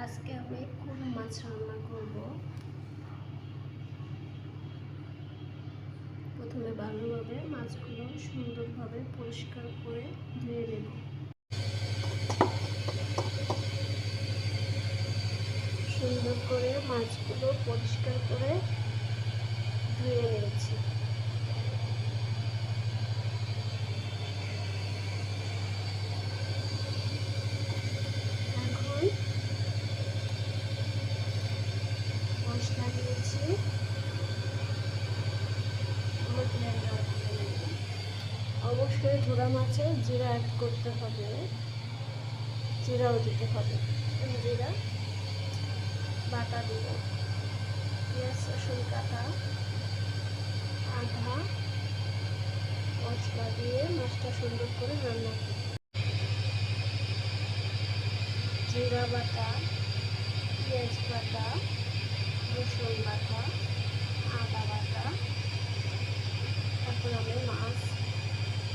আজকে আমি কোন মাছ রান্না করব? প্রথমে ভালোভাবে মাছগুলো সুন্দরভাবে পরিষ্কার করে ধুয়ে নেব। সুন্দর করে মাছগুলো পরিষ্কার করে ধুয়ে নিয়েছি এখন মশলা দিয়েছি অবশ্যই ধুরা মাছে জিরা অ্যাড করতে হবে। জিরাও দিতে হবে। জিরা, বাটা দিব পেঁয়াজ, রসুন, কাটা আধা মশলা দিয়ে মাছটা সুন্দর করে রান্না করব জিরা বাটা, পেঁয়াজ বাটা, রসুন বাটা আদা বাটা তারপর আমি মাছ রান্না বসাবো হলুদ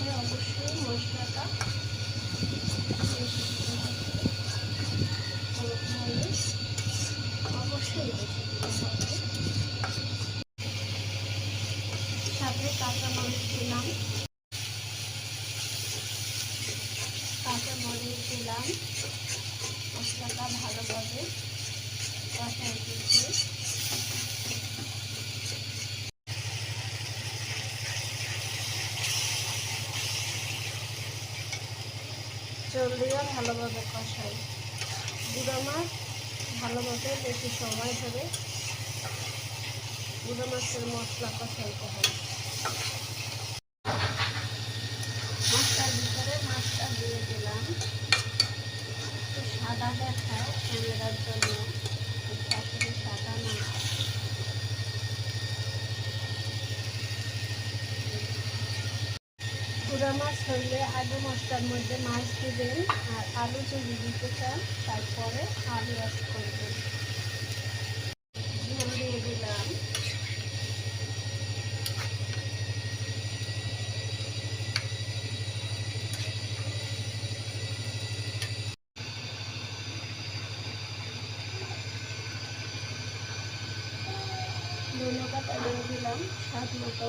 মাছে অবশ্যই মশলাটা অবশ্যই সাথে কাঁচা মরিচ দিলাম। কাঁচা মরিচ দিলাম। মশলাটা ভালোভাবে জল দিয়ে ভালোভাবে কষাই। গুঁড়ো মাছ ভালোভাবে বেশি সময় ধরে গুঁড়ো মাছের মশলা কষাইতে হবে। মশলার ভিতরে মাছটা দিয়ে দিলাম। একটু সাদা দেখায় ক্যামেরার জন্য। পুরা মাছ হইলে আলু মশলার মধ্যে মাছ দিবেন আর আলু যদি দিতে চান, তারপরে আলু অ্যাড করবেন। ঝোল দিয়ে দিলাম। ধনে দিয়ে দিলাম স্বাদ মতো।